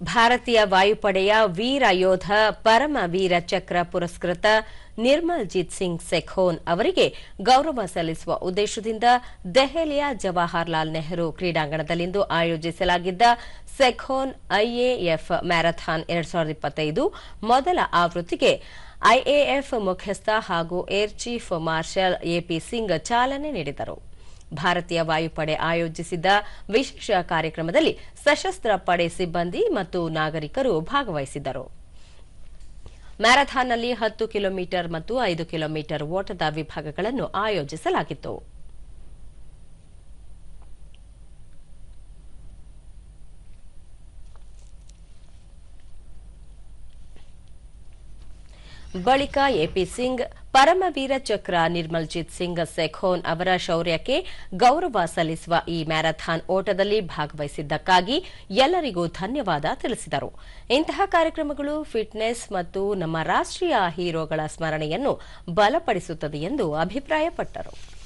ಭಾರತೀಯ ವಾಯುಪಡೆಯ ವೀರ ಯೋಧ ಪರಮ ವೀರ ಚಕ್ರ ಪುರಸ್ಕೃತ ನಿರ್ಮಲ್ಜಿತ್ ಸಿಂಗ್ ಸೆಖೋನ್ ಅವರಿಗೆ ಗೌರವ ಸಲ್ಲಿಸುವ ಉದ್ದೇಶದಿಂದ ದೆಹಲಿಯ ಜವಾಹರ್ಲಾಲ್ ನೆಹರು ಕ್ರೀಡಾಂಗಣದಲ್ಲಿಂದು ಆಯೋಜಿಸಲಾಗಿದ್ದ ಸೆಖೋನ್ ಐಎಎಫ್ ಮ್ಯಾರಥಾನ್ ಎರಡ್ ಸಾವಿರದ ಇಪ್ಪತ್ತೈದು ಮೊದಲ ಆವೃತ್ತಿಗೆ ಐಎಎಫ್ ಮುಖ್ಯಸ್ಥ ಹಾಗೂ air chief marshal AP Singh ಚಾಲನೆ ನೀಡಿದರು. ಭಾರತೀಯ ವಾಯುಪಡೆ ಆಯೋಜಿಸಿದ್ದ ವಿಶೇಷ ಕಾರ್ಯಕ್ರಮದಲ್ಲಿ ಸಶಸ್ತ್ರ ಪಡೆ ಸಿಬ್ಬಂದಿ ಮತ್ತು ನಾಗರಿಕರು ಭಾಗವಹಿಸಿದ್ದರು. ಮ್ಯಾರಥಾನ್ನಲ್ಲಿ ಹತ್ತು ಕಿಲೋಮೀಟರ್ ಮತ್ತು ಐದು ಕಿಲೋಮೀಟರ್ ಓಟದ ವಿಭಾಗಗಳನ್ನು ಆಯೋಜಿಸಲಾಗಿತ್ತು. ಬಳಿಕ ಎಪಿ ಸಿಂಗ್ ಪರಮವೀರ ಚಕ್ರ ನಿರ್ಮಲ್ಜಿತ್ ಸಿಂಗ್ ಸೆಖೋನ್ ಅವರ ಶೌರ್ಯಕ್ಕೆ ಗೌರವ ಸಲ್ಲಿಸುವ ಈ ಮ್ಯಾರಥಾನ್ ಓಟದಲ್ಲಿ ಭಾಗವಹಿಸಿದ್ದಕ್ಕಾಗಿ ಎಲ್ಲರಿಗೂ ಧನ್ಯವಾದ ತಿಳಿಸಿದರು. ಇಂತಹ ಕಾರ್ಯಕ್ರಮಗಳು ಫಿಟ್ನೆಸ್ ಮತ್ತು ನಮ್ಮ ರಾಷ್ಟ್ರೀಯ ಹೀರೋಗಳ ಸ್ಮರಣೆಯನ್ನು ಬಲಪಡಿಸುತ್ತದೆ ಎಂದು ಅಭಿಪ್ರಾಯಪಟ್ಟರು.